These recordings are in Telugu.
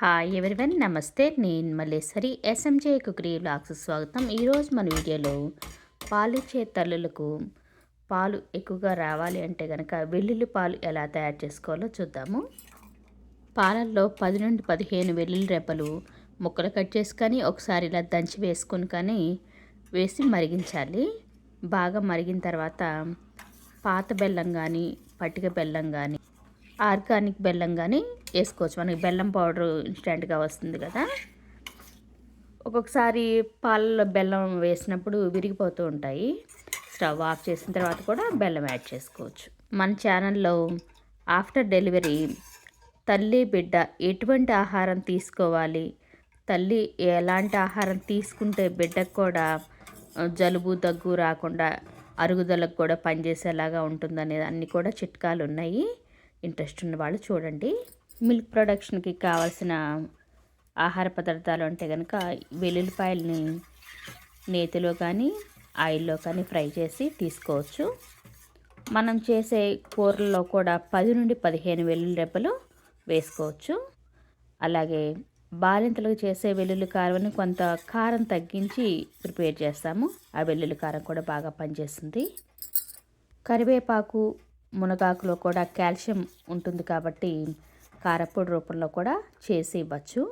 హాయ్ ఎవరివన్ నమస్తే. నేను మల్లేశ్వరి. ఎస్ఎంజే కుకరీ బ్లాగ్స్ స్వాగతం. ఈరోజు మన వీడియోలో పాలిచ్చే తల్లులకు పాలు ఎక్కువగా రావాలి అంటే కనుక వెల్లుల్లి పాలు ఎలా తయారు చేసుకోవాలో చూద్దాము. పాలల్లో పది నుండి పదిహేను వెల్లుల్లి రెప్పలు ముక్కలు కట్ చేసుకొని ఒకసారి ఇలా దంచి వేసుకొని కానీ వేసి మరిగించాలి. బాగా మరిగిన తర్వాత పాత బెల్లం కానీ పట్టిక బెల్లం కానీ ఆర్గానిక్ బెల్లం కానీ వేసుకోవచ్చు. మనకి బెల్లం పౌడర్ ఇన్స్టెంట్గా వస్తుంది కదా. ఒక్కొక్కసారి పాలలో బెల్లం వేసినప్పుడు విరిగిపోతూ ఉంటాయి. స్టవ్ ఆఫ్ చేసిన తర్వాత కూడా బెల్లం యాడ్ చేసుకోవచ్చు. మన ఛానల్లో ఆఫ్టర్ డెలివరీ తల్లి బిడ్డ ఎటువంటి ఆహారం తీసుకోవాలి? తల్లి ఎలాంటి ఆహారం తీసుకుంటే బిడ్డకు కూడా జలుబు దగ్గు రాకుండా అరుగుదలకు కూడా పనిచేసేలాగా ఉంటుందనేది అన్నీ కూడా చిట్కాలు ఉన్నాయి. ఇంట్రెస్ట్ ఉన్న వాళ్ళు చూడండి. మిల్క్ ప్రొడక్షన్కి కావాల్సిన ఆహార పదార్థాలు అంటే కనుక వెల్లుల్లిపాయలని నేతిలో కానీ ఆయిల్లో కానీ ఫ్రై చేసి తీసుకోవచ్చు. మనం చేసే కూరల్లో కూడా పది నుండి పదిహేను వెల్లుల్లి రెబ్బలు వేసుకోవచ్చు. అలాగే బాలింతలకు చేసే వెల్లుల్లి కారంని కొంత కారం తగ్గించి ప్రిపేర్ చేస్తాము. ఆ వెల్లుల్లి కారం కూడా బాగా పనిచేస్తుంది. కరివేపాకు మునగాకులో కూడా కాల్షియం ఉంటుంది కాబట్టి కారపొడి రూపంలో కూడా చేసి ఇవ్వచ్చు.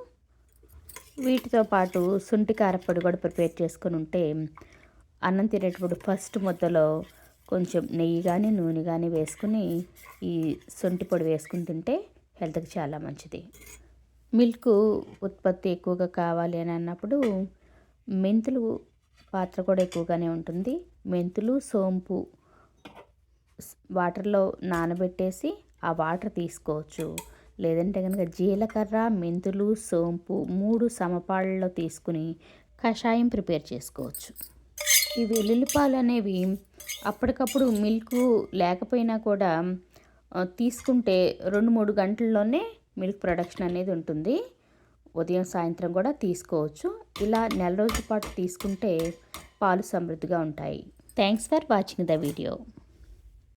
వీటితో పాటు శుంఠి కారపొడి కూడా ప్రిపేర్ చేసుకుని ఉంటే అన్నం తినేటప్పుడు ఫస్ట్ ముద్దలో కొంచెం నెయ్యి కానీ నూనె కానీ వేసుకుని ఈ శొంఠి పొడి వేసుకుని తింటే హెల్త్కి చాలా మంచిది. మిల్క్ ఉత్పత్తి ఎక్కువగా కావాలి అని అన్నప్పుడు మెంతులు పాత్ర కూడా ఎక్కువగానే ఉంటుంది. మెంతులు సోంపు వాటర్లో నానబెట్టేసి ఆ వాటర్ తీసుకోవచ్చు. లేదంటే కనుక జీలకర్ర మెంతులు సోంపు మూడు సమపాళ్ళలో తీసుకుని కషాయం ప్రిపేర్ చేసుకోవచ్చు. ఈ వెల్లుల్లిపాలు అనేవి అప్పటికప్పుడు మిల్క్ లేకపోయినా కూడా తీసుకుంటే రెండు మూడు గంటల్లోనే మిల్క్ ప్రొడక్షన్ అనేది ఉంటుంది. ఉదయం సాయంత్రం కూడా తీసుకోవచ్చు. ఇలా నెల రోజుల పాటు తీసుకుంటే పాలు సమృద్ధిగా ఉంటాయి. Thanks for watching the video.